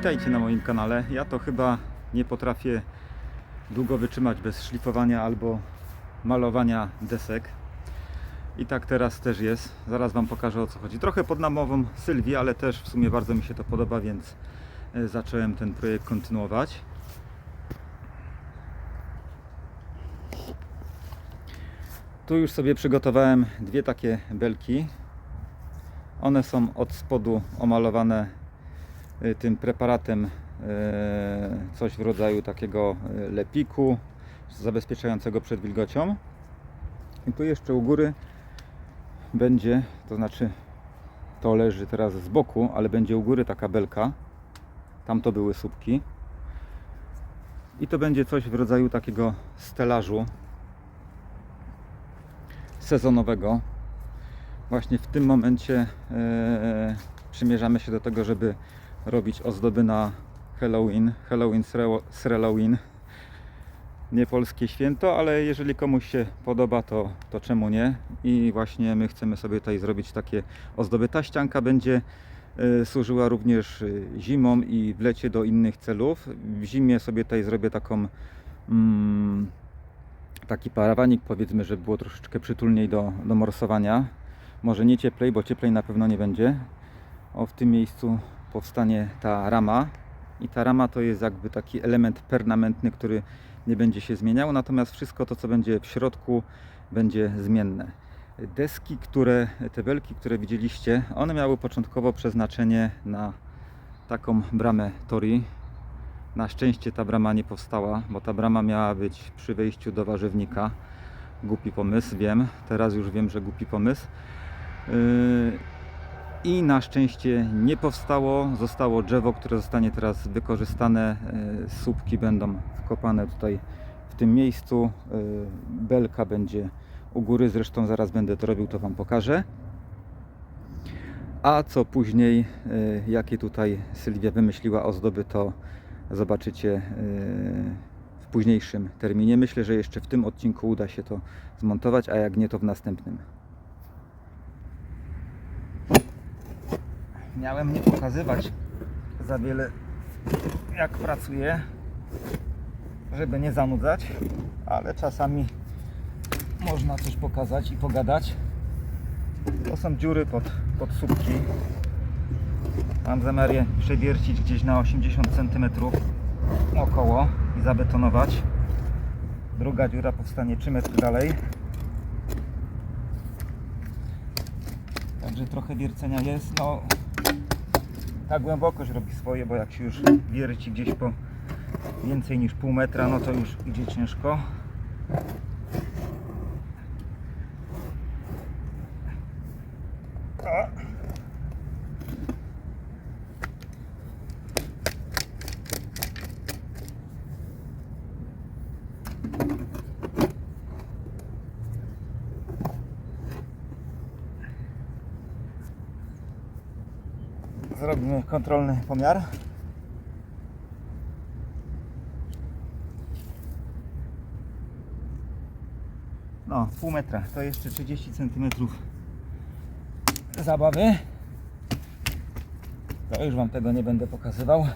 Witajcie na moim kanale. Ja to chyba nie potrafię długo wytrzymać bez szlifowania albo malowania desek. I tak teraz też jest. Zaraz Wam pokażę o co chodzi. Trochę pod namową Sylwii, ale też w sumie bardzo mi się to podoba, więc e, zacząłem ten projekt kontynuować. Tu już sobie przygotowałem dwie takie belki. One są od spodu omalowane tym preparatem y, coś w rodzaju takiego y, lepiku zabezpieczającego przed wilgocią. I tu jeszcze u góry będzie, to znaczy to leży teraz z boku, ale będzie u góry taka belka. Tam to były słupki. I to będzie coś w rodzaju takiego stelażu sezonowego. Właśnie w tym momencie e, przymierzamy się do tego, żeby robić ozdoby na Halloween. Halloween Sre- Sreloween. Nie polskie święto, ale jeżeli komuś się podoba, to, to czemu nie? I właśnie my chcemy sobie tutaj zrobić takie ozdoby. Ta ścianka będzie e, służyła również e, zimą i w lecie do innych celów. W zimie sobie tutaj zrobię taką mm, taki parawanik, powiedzmy, żeby było troszeczkę przytulniej do, do morsowania. Może nie cieplej, bo cieplej na pewno nie będzie. O, w tym miejscu powstanie ta rama. I ta rama to jest jakby taki element permanentny, który nie będzie się zmieniał, natomiast wszystko to, co będzie w środku, będzie zmienne. Deski, które, te belki, które widzieliście, one miały początkowo przeznaczenie na taką bramę Tori, na szczęście ta brama nie powstała, bo ta brama miała być przy wejściu do warzywnika. Głupi pomysł, wiem. Teraz już wiem, że głupi pomysł. Yy, I na szczęście nie powstało. Zostało drzewo, które zostanie teraz wykorzystane. Yy, Słupki będą wkopane tutaj w tym miejscu. Yy, Belka będzie u góry, zresztą zaraz będę to robił, to Wam pokażę. A co później, yy, jakie tutaj Sylwia wymyśliła ozdoby, to zobaczycie w późniejszym terminie. Myślę, że jeszcze w tym odcinku uda się to zmontować, a jak nie, to w następnym. Miałem nie pokazywać za wiele, jak pracuję, żeby nie zanudzać, ale czasami można coś pokazać i pogadać. To są dziury pod, pod słupki. Mam zamiar je przewiercić gdzieś na 80 cm około i zabetonować. Druga dziura powstanie 3 metry dalej. Także trochę wiercenia jest. No, ta głębokość robi swoje, bo jak się już wierci gdzieś po więcej niż pół metra, no to już idzie ciężko. Zrobimy kontrolny pomiar. No, pół metra, to jeszcze 30 cm zabawy. To już Wam tego nie będę pokazywał,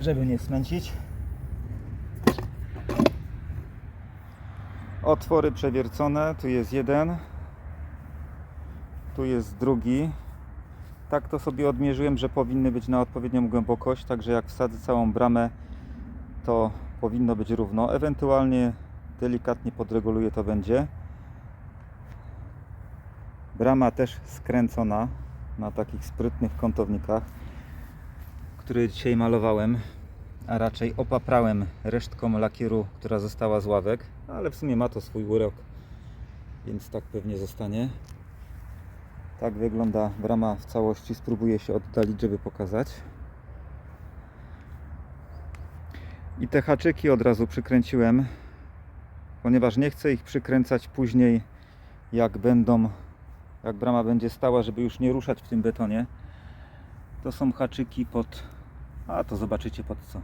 żeby nie smęcić. Otwory przewiercone, tu jest jeden, tu jest drugi. Tak to sobie odmierzyłem, że powinny być na odpowiednią głębokość, także jak wsadzę całą bramę, to powinno być równo. Ewentualnie delikatnie podreguluję, to będzie. Brama też skręcona na takich sprytnych kątownikach, które dzisiaj malowałem, a raczej opaprałem resztką lakieru, która została z ławek, ale w sumie ma to swój urok, więc tak pewnie zostanie. Tak wygląda brama w całości. Spróbuję się oddalić, żeby pokazać. I te haczyki od razu przykręciłem, ponieważ nie chcę ich przykręcać później, jak będą, jak brama będzie stała, żeby już nie ruszać w tym betonie. To są haczyki pod, a to zobaczycie pod co.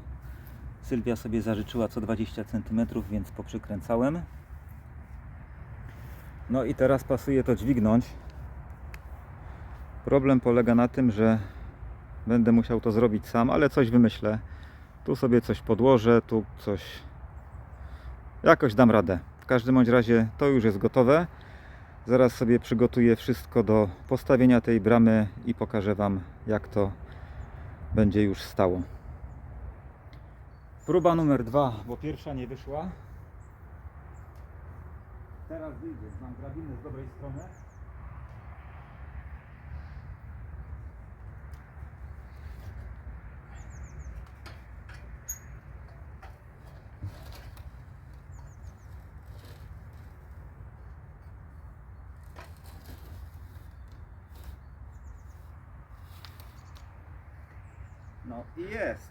Sylwia sobie zażyczyła co 20 cm, więc poprzykręcałem. No i teraz pasuje to dźwignąć. Problem polega na tym, że będę musiał to zrobić sam, ale coś wymyślę. Tu sobie coś podłożę, tu coś. Jakoś dam radę. W każdym bądź razie to już jest gotowe. Zaraz sobie przygotuję wszystko do postawienia tej bramy i pokażę Wam, jak to będzie już stało. Próba numer dwa, bo pierwsza nie wyszła. Teraz wyjdzie. Mam drabinę z dobrej strony. No i jest.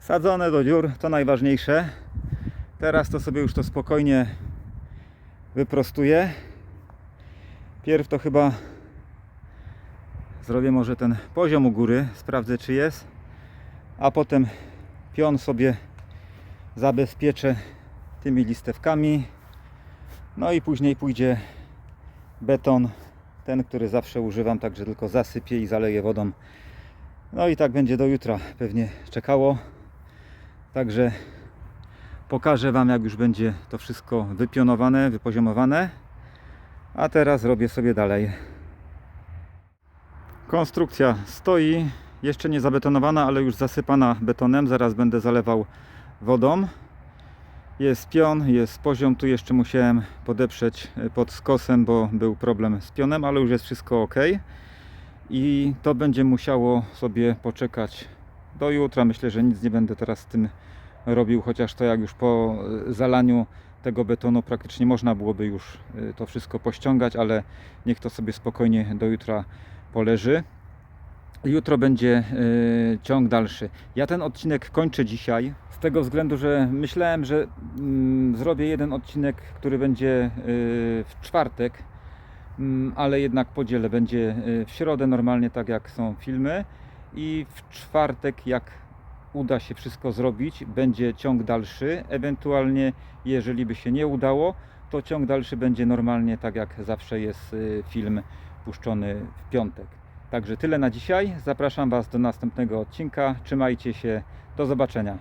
Sadzone do dziur, to najważniejsze. Teraz to sobie już to spokojnie wyprostuję. Pierw to chyba zrobię może ten poziom u góry, sprawdzę czy jest, a potem pion sobie zabezpieczę tymi listewkami. No i później pójdzie beton, ten, który zawsze używam, także tylko zasypię i zaleję wodą. No i tak będzie do jutra pewnie czekało. Także pokażę Wam, jak już będzie to wszystko wypionowane, wypoziomowane. A teraz robię sobie dalej. Konstrukcja stoi, jeszcze nie zabetonowana, ale już zasypana betonem. Zaraz będę zalewał wodą. Jest pion, jest poziom. Tu jeszcze musiałem podeprzeć e, pod skosem, bo był problem z pionem, ale już jest wszystko ok. I to będzie musiało sobie poczekać do jutra. Myślę, że nic nie będę teraz z tym robił, chociaż to jak już po e, zalaniu tego betonu praktycznie można byłoby już e, to wszystko pościągać, ale niech to sobie spokojnie do jutra poleży. Jutro będzie e, ciąg dalszy. Ja ten odcinek kończę dzisiaj z tego względu, że myślałem, że mm, zrobię jeden odcinek, który będzie e, w czwartek, mm, ale jednak podzielę. Będzie e, w środę normalnie, tak jak są filmy i w czwartek, jak uda się wszystko zrobić, będzie ciąg dalszy. Ewentualnie, jeżeli by się nie udało, to ciąg dalszy będzie normalnie, tak jak zawsze jest y, film puszczony w piątek. Także tyle na dzisiaj. Zapraszam Was do następnego odcinka. Trzymajcie się. Do zobaczenia.